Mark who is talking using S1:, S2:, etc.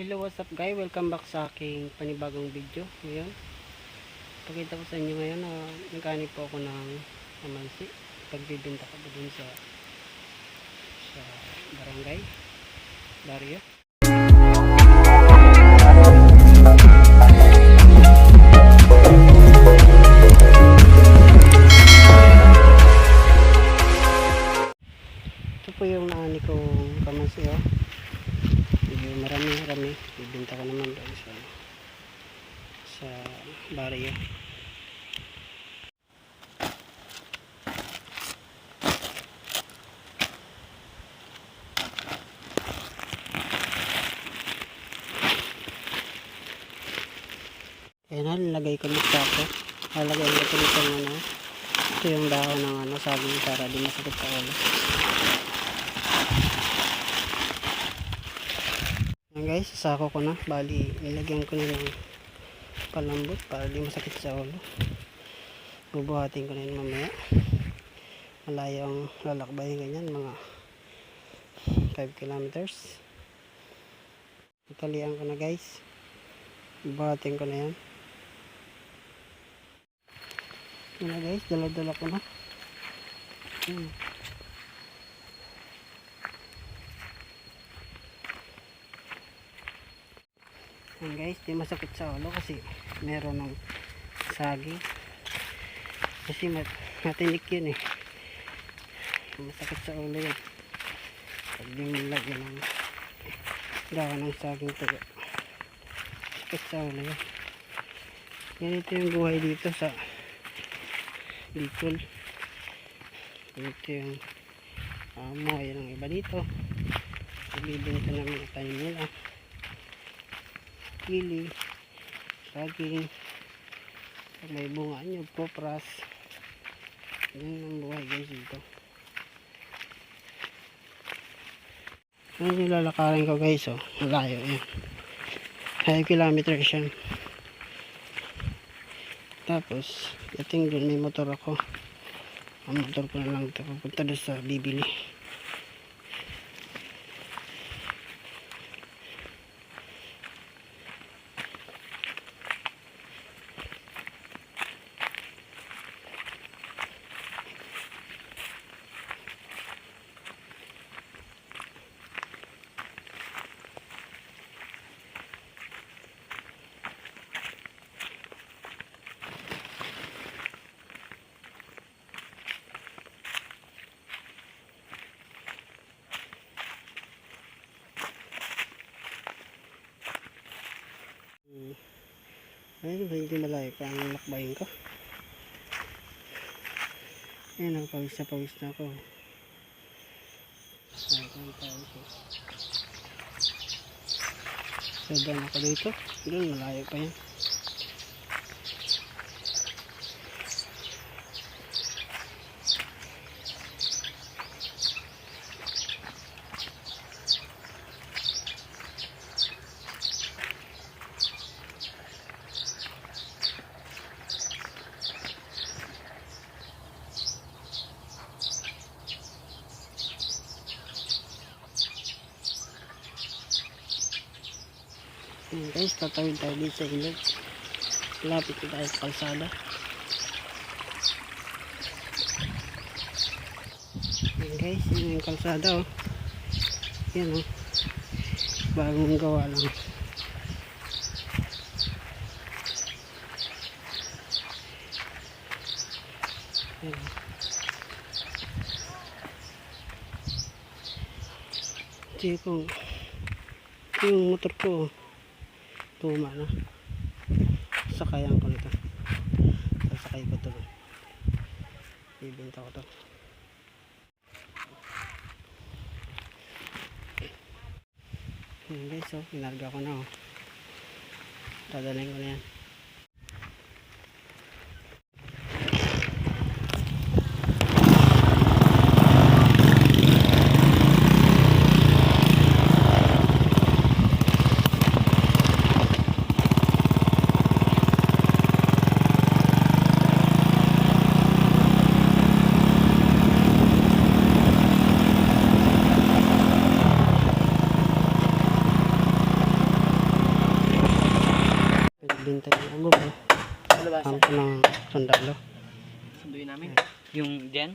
S1: Hello, what's up guys? Welcome back sa aking panibagong video. Ngayon, pakita ko sa inyo ngayon na nagkani po ako ng amansi. Pagbibinta ko dun sa sa barangay. Barrio. Ito po yung naani kong kamansi oh. Marami marami. Bibinta ko naman doon sa sa barrio. Ayan na, nilagay ko ng sako. Lalagay ko ito nitong ano. Ito yung dahon ng ano, saging para di masakit sa ulo. Ayan guys, sasako ko na. Bali, nilagyan ko na ng palambot para di masakit sa ulo. Bubuhatin ko na yun mamaya. Malayo ang lalakbayin ganyan, mga 5 kilometers. Italian ko na guys. Bubuhatin ko na yan. Na guys, dala-dala ko na. Hmm. Yan guys, di masakit sa ulo kasi meron ng saging. Kasi mat matinik yun eh. Masakit sa ulo yun. Pag di nilagyan ng dawa ng saging tuyo. Sakit sa ulo yun. Ganito yung buhay dito sa Bicol. Ganito yung uh, buhay ng iba dito. Nagbibinta ng mga tanim nila pili, saging, pag may bunga nyo, popras. Yan ang buhay guys dito. Yan yung lalakarin ko guys oh. Malayo yan. 5 kilometers yan. Tapos, dating doon may motor ako. Ang motor ko na lang ito. Pupunta doon sa bibili. Ayun, hindi malayo pa ang lakbayin ko. Ayun, ang pawis na pawis na ako. Ayun, pawis ko. Sobrang ako dito. Doon, malayo pa yan. Ayun guys, tatawid tayo dito sa ilog. Lapit na tayo sa kalsada. Ayun guys, yun yung kalsada oh. Yan oh. Bagong gawa lang. Yan. oh. Ito yung, ito yung motor ko oh tuma na. Sakayan ko nito. Sasakay ko to bibenta ko to. Yun guys oh. Inarga ko na oh. Dadalhin ko na yan nagbintay ng ba?
S2: Ano ba?
S1: Kampo ng sundalo.
S2: Sunduin namin. Yung dyan?